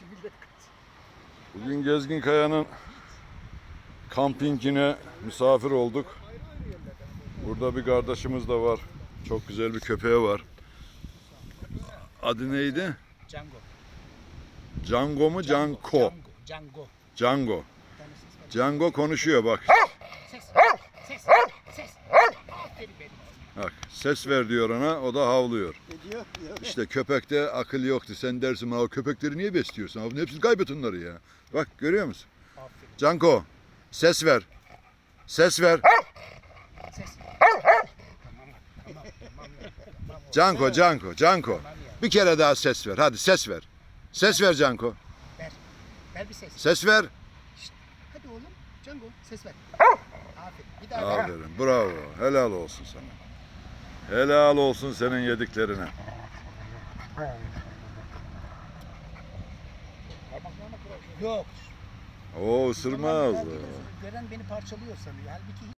millet. Bugün Gezgin Kaya'nın kampingine misafir olduk. Burada bir kardeşimiz de var. Çok güzel bir köpeği var. Adı neydi? Django. Django mu? Django. Django. Django. Django konuşuyor bak. Ses. Ses. Ses. Aferin benim. Bak ses ver diyor ona o da havlıyor. Ne diyor? diyor. İşte köpekte akıl yoktu. Sen dersin ha köpekleri niye besliyorsun? Abi hepsini kaybet onları ya. Bak görüyor musun? Aferin. Canko ses ver. Ses ver. Ses. Canko, Canko, Canko. Bir kere daha ses ver. Hadi ses ver. Ses ver Canko. Ver bir ses. Ses ver. Hadi oğlum. Django ses ver. Aferin. Bir daha ver. Aferin. Bravo. Helal olsun sana. Helal olsun senin yediklerine. Yok. Oo ısırmaz. Gören beni parçalıyor sanıyor. Halbuki